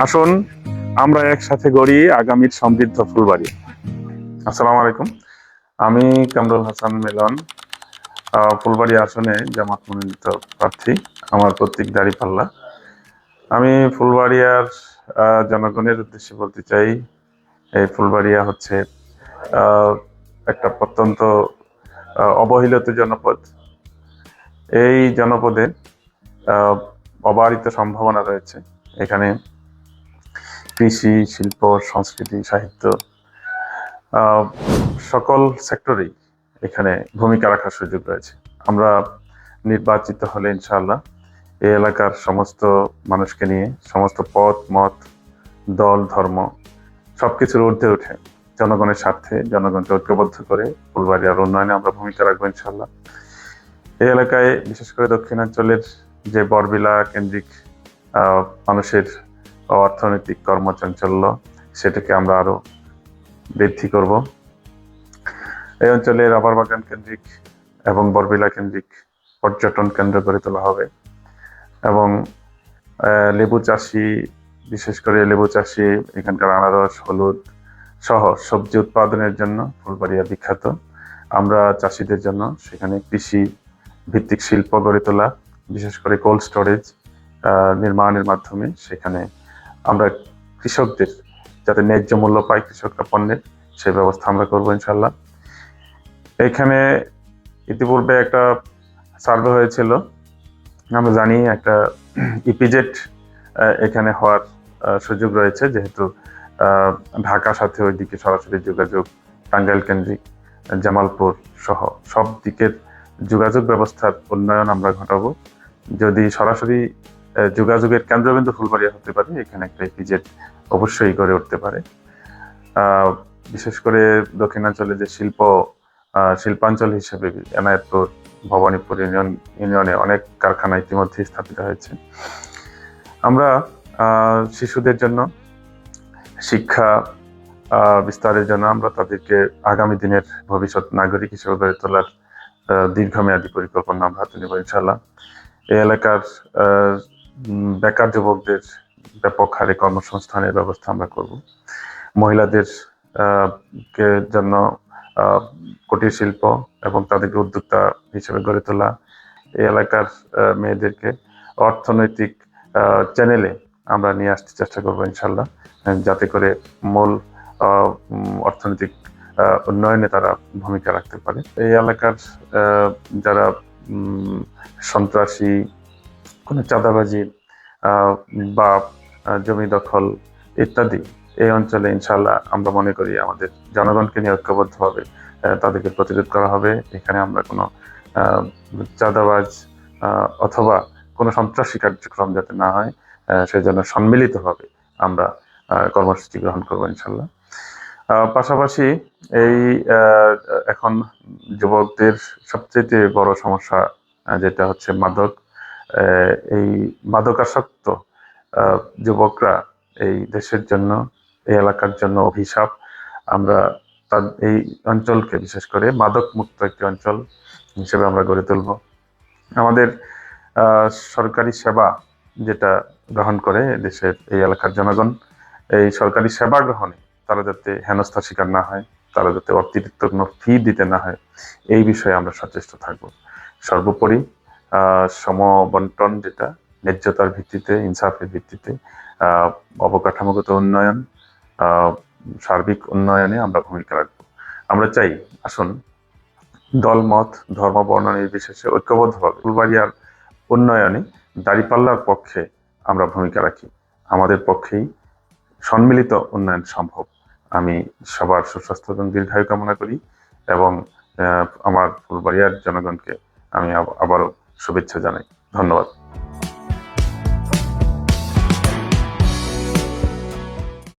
আসুন আমরা একসাথে গড়ি আগামীর সমৃদ্ধ ফুলবাড়ি। আসসালামু আলাইকুম। আমি কামরুল হাসান মিলন ফুলবাড়ি আসনে জামাত মনোনীত প্রার্থী আমার প্রতীক দাঁড়িপাল্লা। আমি ফুলবাড়িয়ার জনগণের উদ্দেশ্যে বলতে চাই এই ফুলবাড়িয়া হচ্ছে একটা প্রত্যন্ত অবহেলিত জনপদ। এই জনপদে আহ, অবারিত সম্ভাবনা রয়েছে। এখানে কৃষি শিল্প সংস্কৃতি সাহিত্য সকল সেক্টরেই এখানে ভূমিকা রাখার সুযোগ রয়েছে। আমরা নির্বাচিত হলে ইনশাআল্লাহ এই এলাকার সমস্ত মানুষকে নিয়ে সমস্ত পথ মত দল ধর্ম সবকিছুর ঊর্ধ্বে উঠে জনগণের স্বার্থে জনগণকে ঐক্যবদ্ধ করে ফুলবাড়িয়ার উন্নয়নে আমরা ভূমিকা রাখব ইনশাল্লাহ এই এলাকায় বিশেষ করে দক্ষিণাঞ্চলের যে বরবিলা কেন্দ্রিক আহ, মানুষের অর্থনৈতিক কর্মচাঞ্চল্য সেটাকে আমরা আরও বৃদ্ধি করব। এই অঞ্চলে রাবার বাগান কেন্দ্রিক এবং বরবিলা কেন্দ্রিক পর্যটন কেন্দ্র গড়ে তোলা হবে এবং লেবু চাষি, বিশেষ করে লেবু চাষি, এখানকার আনারস, হলুদ সহ সবজি উৎপাদনের জন্য ফুলবাড়িয়া বিখ্যাত। আমরা চাষিদের জন্য সেখানে কৃষি ভিত্তিক শিল্প গড়ে তোলা, বিশেষ করে কোল্ড স্টোরেজ নির্মাণের মাধ্যমে সেখানে আমরা কৃষকদের যাতে ন্যায্য মূল্য পায় কৃষকরা পণ্যের সেই ব্যবস্থা আমরা করব ইনশাল্লাহ এখানে ইতিপূর্বে একটা সার্ভে হয়েছিল, আমরা জানি একটা ইপিজেট এখানে হওয়ার সুযোগ রয়েছে যেহেতু ঢাকার সাথে ওইদিকে সরাসরি যোগাযোগ, টাঙ্গাইল কেন্দ্রিক, জামালপুর সহ সব দিকের যোগাযোগ ব্যবস্থার উন্নয়ন আমরা ঘটাবো। যদি সরাসরি যোগাযোগের কেন্দ্রবিন্দু ফুলবাড়িয়া হতে পারে, এখানে একটা ইপিজেট অবশ্যই গড়ে উঠতে পারে। বিশেষ করে দক্ষিণাঞ্চলে যে শিল্প শিল্পাঞ্চল হিসেবে এনায়েতপুর, ভবানীপুর ইউনিয়ন, ইউনিয়নে অনেক কারখানা ইতিমধ্যে স্থাপিত হয়েছে। আমরা শিশুদের জন্য শিক্ষা বিস্তারের জন্য আমরা তাদেরকে আগামী দিনের ভবিষ্যৎ নাগরিক হিসেবে গড়ে তোলার দীর্ঘমেয়াদী পরিকল্পনা আমরা হাতে নেব ইনশাল্লাহ এই এলাকার বেকার যুবকদের ব্যাপক হারে কর্মসংস্থানের ব্যবস্থা আমরা করব। মহিলাদের কে জন্য কুটির শিল্প এবং তাদেরকে উদ্যোক্তা হিসেবে গড়ে তোলা এই এলাকার মেয়েদেরকে অর্থনৈতিক চ্যানেলে আমরা নিয়ে আসতে চেষ্টা করব ইনশাল্লাহ যাতে করে মূল অর্থনৈতিক উন্নয়নে তারা ভূমিকা রাখতে পারে। এই এলাকার যারা সন্ত্রাসী কোনো চাঁদাবাজি বা জমি দখল ইত্যাদি এই অঞ্চলে ইনশাল্লাহ আমরা মনে করি আমাদের জনগণকে নিয়ে ঐক্যবদ্ধভাবে তাদেরকে প্রতিরোধ করা হবে। এখানে আমরা কোনো চাঁদাবাজ অথবা কোনো সন্ত্রাসী কার্যক্রম যাতে না হয় সেজন্য সম্মিলিতভাবে আমরা কর্মসূচি গ্রহণ করব ইনশাল্লাহ পাশাপাশি এই এখন যুবকদের সবচেয়ে বড় সমস্যা যেটা হচ্ছে মাদক এই মাদকাসক্ত যুবকরা এই দেশের জন্য, এই এলাকার জন্য অভিশাপ। আমরা তার এই অঞ্চলকে বিশেষ করে মাদক মুক্ত একটি অঞ্চল হিসেবে আমরা গড়ে তুলব। আমাদের সরকারি সেবা যেটা গ্রহণ করে দেশের এই এলাকার জনগণ, এই সরকারি সেবা গ্রহণে তারা যাতে হেনস্থার শিকার না হয়, তারা যাতে অতিরিক্ত কোনো ফি দিতে না হয়, এই বিষয়ে আমরা সচেষ্ট থাকব। সর্বোপরি সমবন্টন যেটা, ন্যায্যতার ভিত্তিতে, ইনসাফের ভিত্তিতে অবকাঠামোগত উন্নয়ন সার্বিক উন্নয়নে আমরা ভূমিকা রাখব। আমরা চাই, আসুন দল মত ধর্ম, বর্ণ নির্বিশেষে ঐক্যবদ্ধভাবে ফুলবাড়িয়ার উন্নয়নে দাঁড়িপাল্লার পক্ষে আমরা ভূমিকা রাখি। আমাদের পক্ষেই সম্মিলিত উন্নয়ন সম্ভব। আমি সবার সুস্বাস্থ্য এবং দীর্ঘায়ু কামনা করি এবং আমার ফুলবাড়িয়ার জনগণকে আমি আব- আবারও শুভেচ্ছা জানাই। ধন্যবাদ।